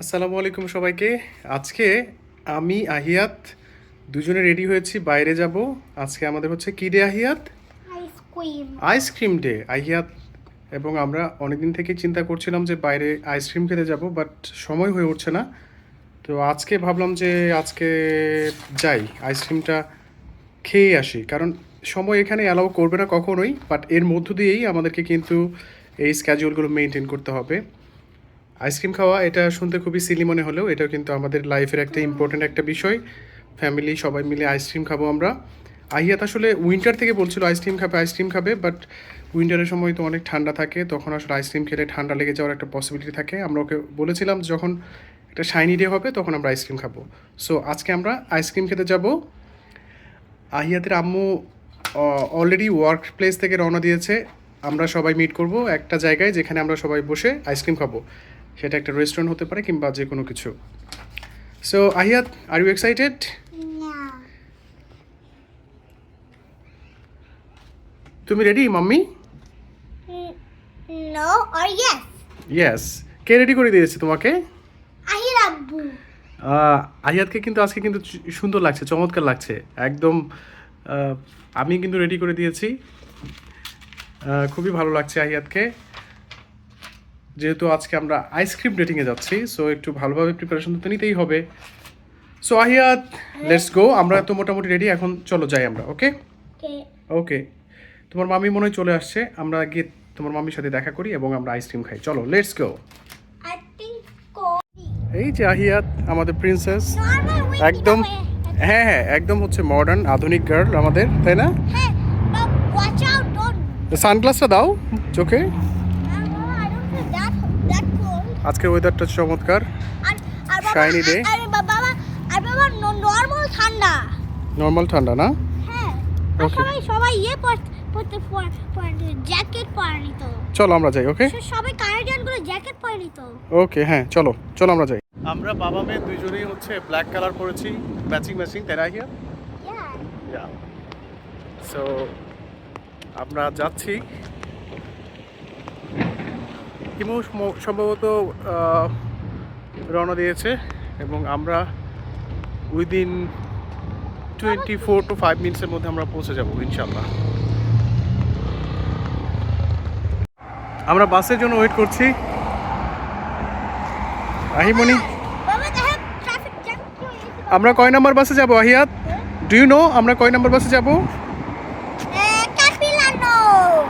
আসসালামু আলাইকুম সবাইকে। আজকে আমি আহিয়াত দুজনে রেডি হয়েছি বাইরে যাব। আজকে আমাদের হচ্ছে কী day Ahiyat? Ice cream ice cream day Ahiyat. এবং আমরা অনেকদিন থেকে চিন্তা করছিলাম যে বাইরে আইসক্রিম খেতে যাব বাট সময় হয়ে উঠছে না। তো আজকে ভাবলাম যে আজকে যাই আইসক্রিমটা খেয়ে আসি। কারণ সময় এখানে অ্যালাউ করবে না কখনোই বাট এর মধ্য দিয়েই আমাদেরকে কিন্তু এই স্ক্যাজুয়ালগুলো মেনটেন করতে হবে। আইসক্রিম খাওয়া এটা শুনতে খুবই সিলি মনে হলেও এটা কিন্তু আমাদের লাইফের একটা ইম্পর্টেন্ট একটা বিষয়। ফ্যামিলি সবাই মিলে আইসক্রিম খাব আমরা। আহিয়াত আসলে উইন্টার থেকে বলছিল আইসক্রিম খাবে আইসক্রিম খাবে বাট উইন্টারের সময় তো অনেক ঠান্ডা থাকে তখন আসলে আইসক্রিম খেলে ঠান্ডা লেগে যাওয়ার একটা পসিবিলিটি থাকে। আমরা ওকে বলেছিলাম যখন একটা শাইনি ডে হবে তখন আমরা আইসক্রিম খাব। সো আজকে আমরা আইসক্রিম খেতে যাব। আহিয়াতের আম্মু অলরেডি ওয়ার্ক প্লেস থেকে রওনা দিয়েছে। আমরা সবাই মিট করব একটা জায়গায় যেখানে আমরা সবাই বসে আইসক্রিম খাব। সেটা একটা রেস্টুরেন্ট হতে পারে কিংবা যে কোনো কিছু so Ahiyat are you excited তুমি ready mummy no or yes yes K ready করে দিয়েছে তোমাকে? আহির আব্বু। আহিয়াতকে কিন্তু আজকে কিন্তু সুন্দর লাগছে চমৎকার লাগছে। একদম আমি কিন্তু রেডি করে দিয়েছি। খুবই ভালো লাগছে আহিয়াতকে যেহেতু আজকে আমরা আইসক্রিম ডেটিংয়ে যাচ্ছি সো একটু ভালোভাবে প্রিপারেশন তো নিতেই হবে। সো আহিয়াত লেটস গো আমরা তো মোটামুটি রেডি এখন চলো যাই আমরা ওকে ওকে তোমার মামি মনে হয় চলে আসছে আমরা গিয়ে তোমার মামির সাথে দেখা করি এবং আমরা আইসক্রিম খাই। চলো লেটস গো এই যে আহিয়াত আমাদের প্রিন্সেস একদম হ্যাঁ হ্যাঁ একদম হচ্ছে মডার্ন আধুনিক গার্ল আমাদের তাই না? হ্যাঁ সানগ্লাসটা দাও চোখে I don't feel that that cold আজকের ওয়েদারটা চমৎকার। আর আর বাবা Shiny day. আর বাবা আর বাবা নরমাল ঠান্ডা। নর্মাল ঠান্ডা না? হ্যাঁ. সবাই সবাই ইয়ে পরতে জ্যাকেট পরে তো। চলো আমরা যাই ওকে সবাই কানাডিয়ানগুলো জ্যাকেট পরে তো। ওকে হ্যাঁ চলো চলো আমরা যাই। আমরা বাবা মেয়ে দুজনেই হচ্ছে ব্ল্যাক কালার পরেছি ম্যাচিং ম্যাচিং তাই না হিয়া? ইয়া সো আমরা যাচ্ছি। হিমু সম্ভবত রওনা দিয়েছে এবং আমরা within twenty four to five মিনিটসের মধ্যে আমরা পৌঁছে যাব ইনশাল্লাহ আমরা বাসের জন্য ওয়েট করছি। আহিমনি? আমরা কয় নাম্বার বাসে যাব আহিয়াত? ডু ইউ নো আমরা কয় নাম্বার বাসে যাব?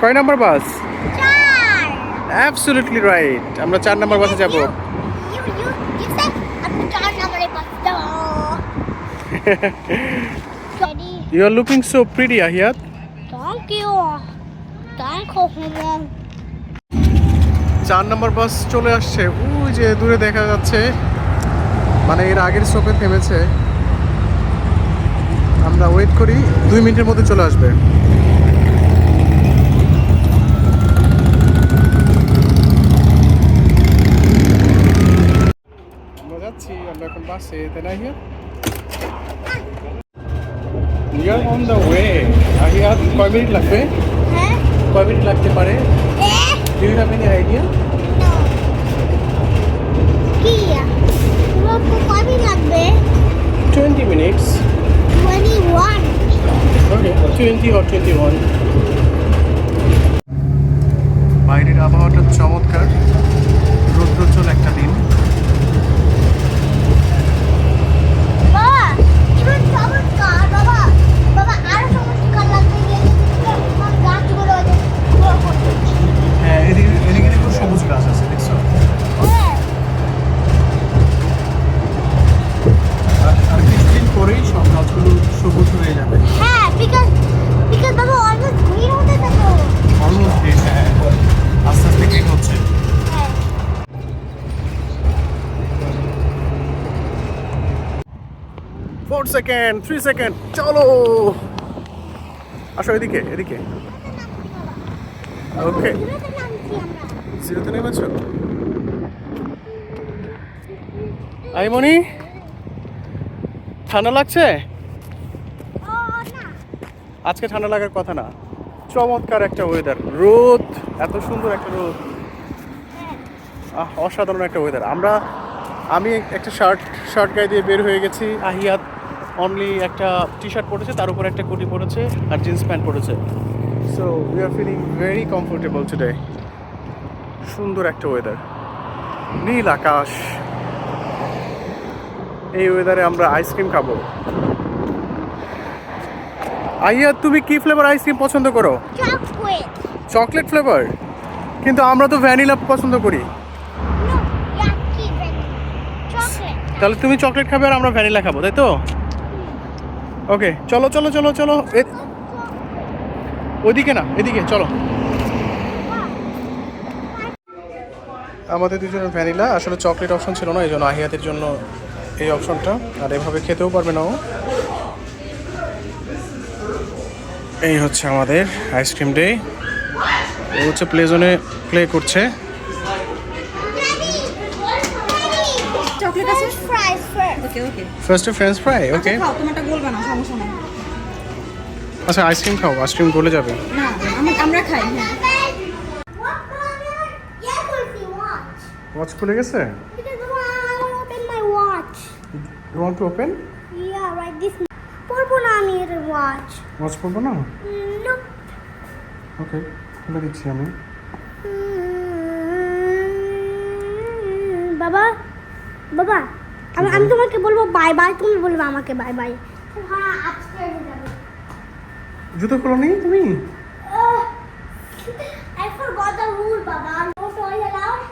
কয় নাম্বার বাস? অ্যাবসলিউটলি রাইট আমরা চার নাম্বার বাসে যাব। You are looking so pretty Ahiyat thank you thank you চার নাম্বার বাস চলে আসছে। ওই যে দূরে দেখা যাচ্ছে। মানে এর আগের স্টপে থেমেছে। আমরা ওয়েট করি। দুই মিনিটের মধ্যে চলে আসবে আমরা যাচ্ছি বাসে তাই না আহিয়া We are on the way. আহিয়া কয় মিনিট লাগবে হ্যাঁ কয় মিনিট লাগতে পারে do you have any idea no কি তোমাকে কবে লাগবে 20 minutes. 21 Okay, 20 or 21. বাইরের আবহাওয়াটা চমৎকার। রৌদ্রোজ্জ্বল একটা দিন। সেকেন্ড থ্রি সেকেন্ড, চলো। আসো এদিকে এদিকে। ওকে জিরোতে নেমেছো? আইমনি? ঠান্ডা লাগছে? আজকে ঠান্ডা লাগার কথা না। চমৎকার একটা ওয়েদার রোদ, এত সুন্দর একটা রোদ। অসাধারণ একটা ওয়েদার আমরা, আমি একটা শার্ট শার্ট গায়ে দিয়ে বের হয়ে গেছি। আহিয়াত অনলি একটা টি শার্ট পরেছে তার উপর একটা কোটি পরেছে আর জিন্স প্যান্ট পরেছে। So we are feeling very comfortable today সুন্দর একটা ওয়েদার নীল আকাশ। এই ওয়েদারে আমরা আইসক্রিম খাব। আইয়া তুমি কি ফ্লেভার আইসক্রিম পছন্দ করো? চকলেট ফ্লেভার কিন্তু আমরা তো ভ্যানিলা পছন্দ করি. তাহলে তুমি চকলেট খাবে আর আমরা ভ্যানিলা খাব তাই তো? ওকে চলো চলো চলো চলো। ওদিকে না, এদিকে, চলো। আমাদের দুজনের ভ্যানিলা, আসলে চকলেট অপশন ছিল না এই জন্য আহিয়াতের জন্য এই অপশনটা আর এভাবে খেতেও পারবে না ও। এই হচ্ছে আমাদের আইসক্রিম ডে ও হচ্ছে প্লে জোনে প্লে করছে চকলেট আছে Fries first. ওকে ওকে ফার্স্টে ফ্রেঞ্চ ফ্রাই ওকে খাও তোমারটা গলবে না সমস্যা নেই আচ্ছা আইসক্রিম খাও আইসক্রিম গলে যাবে না আমরা খাই হ্যাঁ. ওয়াচ খুলে গেছে I want to open Yeah, right this. পরবো না আমি এর watch. ওয়াচ করব না. ওকে খুলে দিচ্ছি আমি বাবা বাবা আমি আমি তোমাকে বলব বাই বাই তুমি বলবে আমাকে বাই বাই হ্যাঁ আপস্টেয়ারে যাব জুতো খোলো নি তুমি I forgot the rule, Baba. No toy allowed.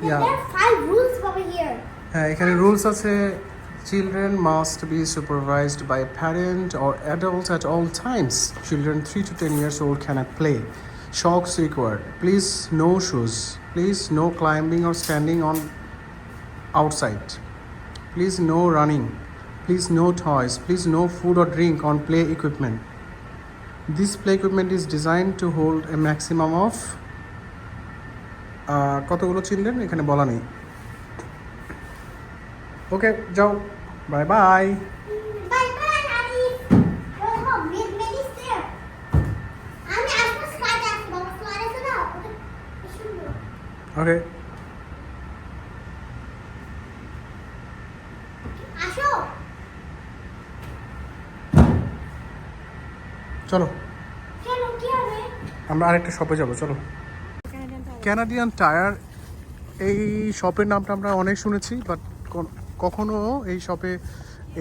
Yeah. There are five rules, Baba, here. হ্যাঁ এখানে রুলস আছে children must be supervised by parent or adults at all times children three to ten years old can play socks required please no shoes please no climbing or standing on outside. Please no running. Please no toys. Please no food or drink on play equipment. This play equipment is designed to hold a maximum of কতগুলো children এখানে বলা নেই okay যাও bye bye Bye bye, Daddy. Oh, oh, Miss Mary's there. আমি আসব slide আসব, বাবা, slide আছে না? ওটা কি সুন্দর। ওকে আসো। চলো? আমরা আরেকটা শপে যাব চলো। ক্যানাডিয়ান টায়ার এই শপের নামটা আমরা অনেক শুনেছি বাট কখনো এই শপে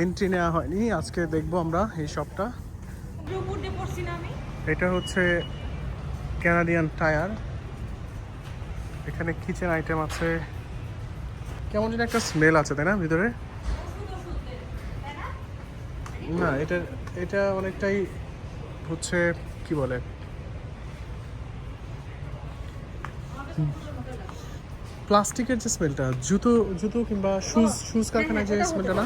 এন্ট্রি নেওয়া হয়নি। আজকে দেখব আমরা এই শপটা এটা হচ্ছে ক্যানাডিয়ান টায়ার এখানে কিচেন আইটেম আছে। কেমন যেন একটা স্মেল আছে তাই না ভিতরে? না এটা এটা অনেকটাই হচ্ছে, কি বলে? প্লাস্টিকের যে স্মেলটা, জুতো জুতো কিংবা শুজ শুজ কারখানায় যে স্মেলটা না?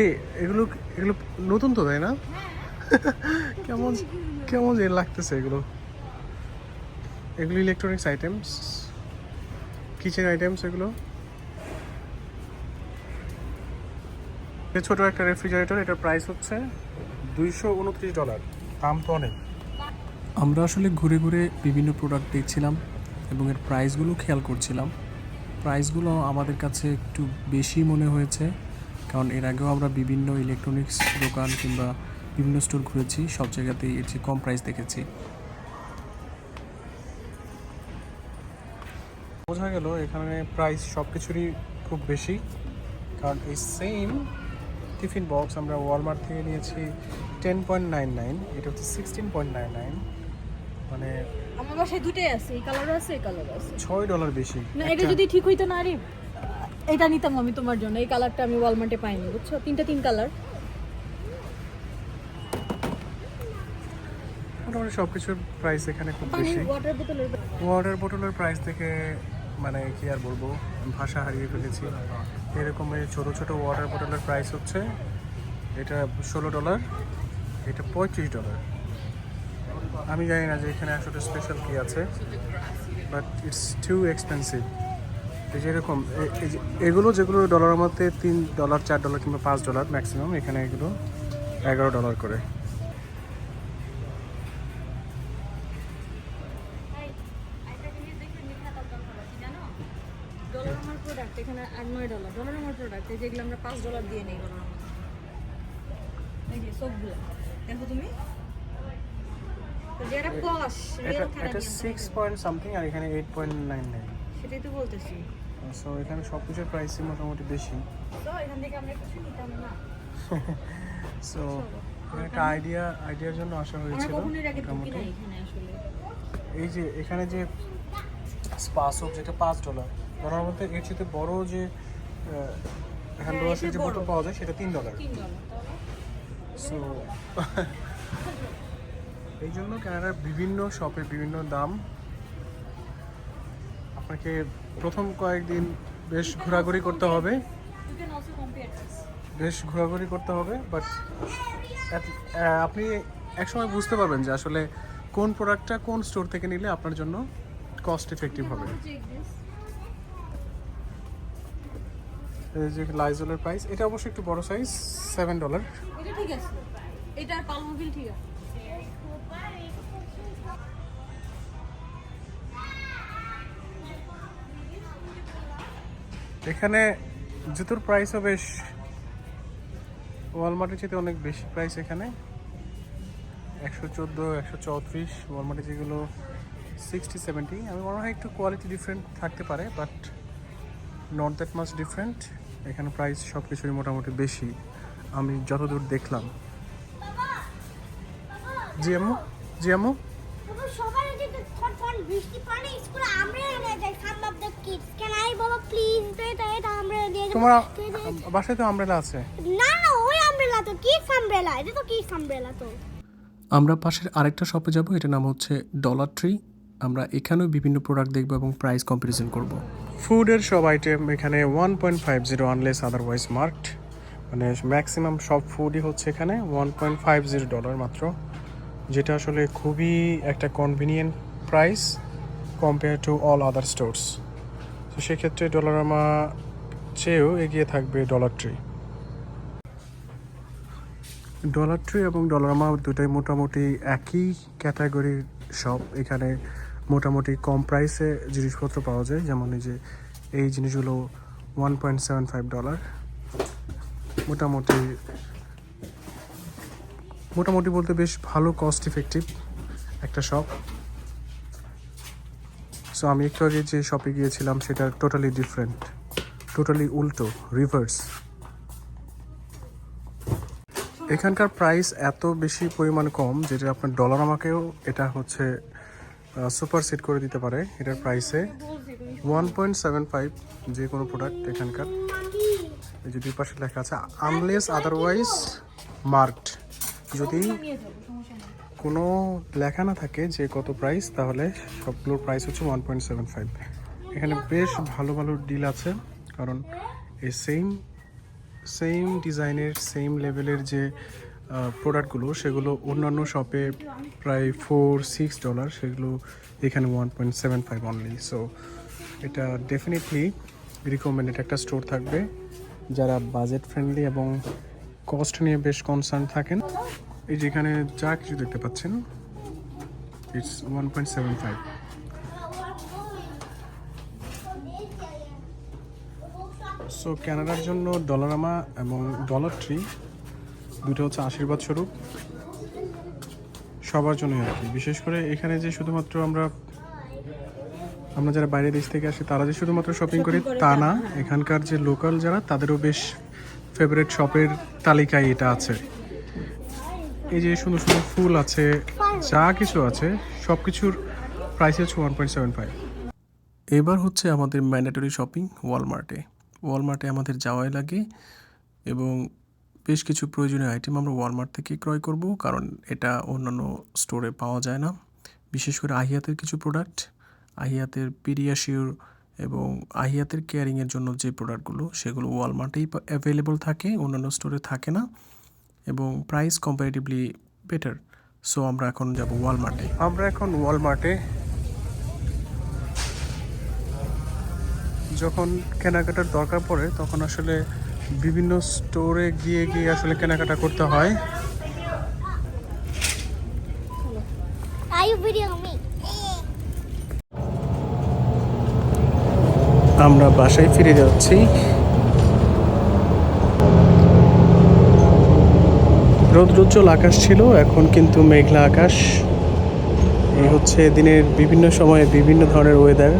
এই এগুলো এগুলো নতুন তো, তাই না? কেমন কেমন যে লাগতেছে এগুলো। এগুলো ইলেকট্রনিক্স আইটেমস কিচেন আইটেমস এগুলো। ছোট একটা রেফ্রিজারেটর এটার প্রাইস হচ্ছে দুইশো উনত্রিশ ডলার। দাম তো অনেক। আমরা আসলে ঘুরে ঘুরে বিভিন্ন প্রোডাক্ট দেখছিলাম এবং এর প্রাইসগুলো খেয়াল করছিলাম। প্রাইসগুলো আমাদের কাছে একটু বেশি মনে হয়েছে, কারণ এর আগেও আমরা বিভিন্ন ইলেকট্রনিক্স দোকান কিংবা বিভিন্ন স্টোর ঘুরেছি, সব জায়গাতেই এর চেয়ে কম প্রাইস দেখেছি। বোঝা গেল এখানে প্রাইস সব কিছুরই খুব বেশি, কারণ এই সেম টিফিন বক্স আমরা ওয়ালমার্ট থেকে নিয়েছি টেন পয়েন্ট নাইন নাইন এটা হচ্ছে সিক্সটিন পয়েন্ট নাইন নাইন মানে আমার বাসায় দুটোই আছে এই কালারও আছে এই কালারও আছে। ছয় ডলার বেশি। না এটা যদি ঠিক হইতো না আরে এটা নিতাম আমি তোমার জন্য এই কালারটা আমি ওয়ালমার্টে পাইনি বুঝছ? তিনটা তিন কালার। মোটামুটি সব কিছুর প্রাইস এখানে খুব বেশি। ওয়াটার বোতলের ওয়াটার বোতলের প্রাইস থেকে মানে কি আর বলব? ভাষা হারিয়ে ফেলেছি। এরকম এই ছোটো ছোটো ওয়াটার বোতলের প্রাইস হচ্ছে এটা ষোলো ডলার এটা পঁয়ত্রিশ ডলার আমি জানি না যে এখানে আসলে স্পেশাল কী আছে বাট ইটস টু এক্সপেন্সিভ এই যেরকম এগুলো যেগুলো ডলারের মধ্যে তিন ডলার চার ডলার কিংবা পাঁচ ডলার ম্যাক্সিমাম এখানে এগুলো এগারো ডলার করে। ডলার ডলার আমার প্রোডাক্ট এই যেগুলো আমরা পাঁচ ডলার দিয়ে নেই ডলার এই যে সবগুলো দেখো তুমি। যে পশ এটা সিক্স পয়েন্ট সামথিং আর এখানে এইট পয়েন্ট নাইন নাইন সেটাই তো বলতেছি। সো এখানে সব কিছুর প্রাইসই মোটামুটি বেশি। তো এখান থেকে আমরা কিছু নিতাম না। সো একটা আইডিয়া আইডিয়ার জন্য আসা হয়েছিল এই যে এখানে যে স্পা সোপ যেটা পাঁচ ডলার ডলার মধ্যে এর চেয়ে বড় যে হ্যান্ড হ্যাঁ, ওয়াশের যে বোতল পাওয়া যায় সেটা তিন ডলার সো এই জন্য কানাডার বিভিন্ন শপে বিভিন্ন দাম। আপনাকে প্রথম কয়েকদিন বেশ ঘোরাঘুরি করতে হবে. বেশ ঘোরাঘুরি করতে হবে বাট আপনি একসময় বুঝতে পারবেন যে আসলে কোন প্রোডাক্টটা কোন স্টোর থেকে নিলে আপনার জন্য কস্ট এফেক্টিভ হবে। এই যে লাইজলের প্রাইস এটা অবশ্যই একটু বড় সাইজ সেভেন ডলার এটা ঠিক আছে। এটা ঠিক আছে। এখানে জুতোর প্রাইসও বেশ ওয়ালমার্টের চেয়ে অনেক বেশি প্রাইস এখানে। একশো চোদ্দ একশো চৌত্রিশ ওয়ালমার্টে যেগুলো সিক্সটি সেভেন্টি আমি মনে হয় একটু কোয়ালিটি ডিফারেন্ট থাকতে পারে but not that much different এখানে প্রাইস সব কিছুরই মোটামুটি বেশি। আমি যতদূর দেখলাম। জি আম্মু? জি আম্মু? তো। তোমার বাসায় আমব্রেলা আছে। না না ওই আমব্রেলা তো কিডস আমব্রেলা এটা তো কিডস আমব্রেলা তো। আমরা পাশের আরেকটা শপে যাব এটার নাম হচ্ছে ডলার ট্রি আমরা এখানেও বিভিন্ন প্রোডাক্ট দেখব এবং প্রাইস কম্পারিজন করব। ফুডের সব আইটেম এখানে one point five zero unless otherwise marked মানে ম্যাক্সিমাম সব ফুডই হচ্ছে এখানে one point five zero dollar মাত্র। যেটা আসলে খুবই একটা convenient price compare to all other stores তো সেক্ষেত্রে ডলারামা চেয়েও এগিয়ে থাকবে ডলার ট্রি ডলার ট্রি এবং ডলারামা দুটাই মোটামুটি একই ক্যাটাগরির শপ এখানে মোটামুটি কম প্রাইসে জিনিসপত্র পাওয়া যায়। যেমন এই যে এই জিনিসগুলো one point seven five dollar মোটামুটি মোটামুটি বলতে বেশ ভালো কস্ট ইফেক্টিভ একটা শপ সো আমি একটু আগে যে শপে গিয়েছিলাম, সেটা টোটালি ডিফারেন্ট টোটালি উল্টো রিভার্স এখানকার প্রাইস এত বেশি পরিমাণ কম, যেটা আপনার ডলার আমাকেও, এটা হচ্ছে সুপার সেট করে দিতে পারে এটার প্রাইসে ওয়ান পয়েন্ট সেভেন ফাইভ যে কোনো প্রোডাক্ট এখানকার। এই যে দুই পাশে লেখা আছে আনলেস আদারওয়াইজ মার্কড যদি কোনো লেখা না থাকে যে কত প্রাইস তাহলে সবগুলোর প্রাইস হচ্ছে ওয়ান পয়েন্ট সেভেন ফাইভ এখানে বেশ ভালো ভালো ডিল আছে, কারণ এই সেম সেম ডিজাইনের সেম লেভেলের যে প্রোডাক্টগুলো সেগুলো অন্যান্য শপে প্রায় ফোর সিক্স ডলার সেগুলো এখানে one point seven five only so এটা ডেফিনেটলি রিকমেন্ডেড একটা স্টোর থাকবে, যারা বাজেট ফ্রেন্ডলি এবং কস্ট নিয়ে বেশ কনসার্ন থাকেন। এই যেখানে যা কিছু দেখতে পাচ্ছেন it's one point seven five so ক্যানাডার জন্য ডলারামা এবং ডলার ট্রি দুটো হচ্ছে আশীর্বাদ স্বরূপ। সবার জন্যই আর কি। বিশেষ করে এখানে যে শুধুমাত্র আমরা আমরা যারা বাইরের দেশ থেকে আসি তারা যে শুধুমাত্র শপিং করি তা না। এখানকার যে লোকাল যারা তাদেরও বেশ ফেভারিট শপের তালিকায় এটা আছে। এই যে সুন্দর সুন্দর ফুল আছে যা কিছু আছে সব কিছুর প্রাইস হচ্ছে ওয়ান পয়েন্ট সেভেন ফাইভ এবার হচ্ছে আমাদের ম্যান্ডেটরি শপিং ওয়ালমার্টে ওয়ালমার্টে আমাদের যাওয়াই লাগে এবং বেশ কিছু প্রয়োজনীয় আইটেম আমরা ওয়ালমার্ট থেকে ক্রয় করব, কারণ এটা অন্যান্য স্টোরে পাওয়া যায় না। বিশেষ করে আহিয়াতের কিছু প্রোডাক্ট আহিয়াতের পিডিয়াশিওর এবং আহিয়াতের কেয়ারিংয়ের জন্য যে প্রোডাক্টগুলো সেগুলো ওয়ালমার্টেই অ্যাভেলেবল থাকে, অন্যান্য স্টোরে থাকে না, এবং প্রাইস কম্পারেটিভলি বেটার সো আমরা এখন যাব ওয়ালমার্টে আমরা এখন ওয়ালমার্টে যখন কেনাকাটার দরকার পড়ে, তখন আসলে বিভিন্ন স্টোরে গিয়ে গিয়ে আসলে কেনাকাটা করতে হয়? আমরা বাসায় ফিরে যাচ্ছি। রৌদ্রোজ্জ্বল আকাশ ছিল এখন কিন্তু মেঘলা আকাশ। এই হচ্ছে দিনের বিভিন্ন সময়ে বিভিন্ন ধরনের ওয়েদার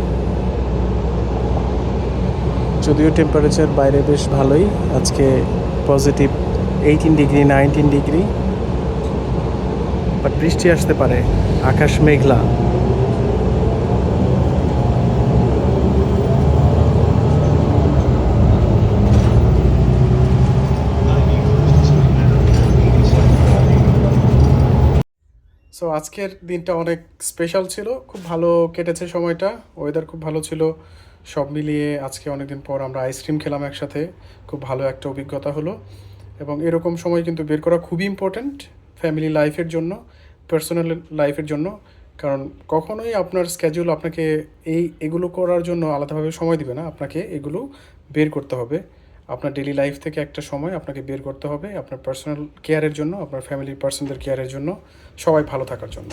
যদিও টেম্পারেচার বাইরে বেশ ভালোই, আজকে positive eighteen degree nineteen degree but বৃষ্টি আসতে পারে, আকাশ মেঘলা। সো আজকের দিনটা অনেক স্পেশাল ছিল, খুব ভালো কেটেছে সময়টা ওয়েদার খুব ভালো ছিল। সব মিলিয়ে আজকে অনেকদিন পর আমরা আইসক্রিম খেলাম একসাথে। খুব ভালো একটা অভিজ্ঞতা হলো। এবং এরকম সময় কিন্তু বের করা খুবই ইম্পর্ট্যান্ট ফ্যামিলি লাইফের জন্য পার্সোনাল লাইফের জন্য। কারণ কখনোই আপনার স্কেজুল আপনাকে এই, এগুলো করার জন্য আলাদাভাবে সময় দিবে না। আপনাকে এগুলো বের করতে হবে। আপনার ডেলি লাইফ থেকে একটা সময় আপনাকে বের করতে হবে। আপনার পার্সোনাল কেয়ারের জন্য, আপনার ফ্যামিলির পার্সনদের কেয়ারের জন্য। সবাই ভালো থাকার জন্য।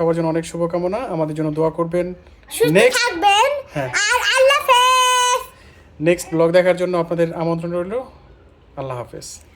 সবার জন্য অনেক শুভকামনা। আমাদের জন্য দোয়া করবেন। নেক্সট থাকবেন হ্যাঁ। আর আল্লাহ হাফেজ। নেক্সট ব্লগ দেখার জন্য আপনাদের আমন্ত্রণ রইল। আল্লাহ হাফেজ।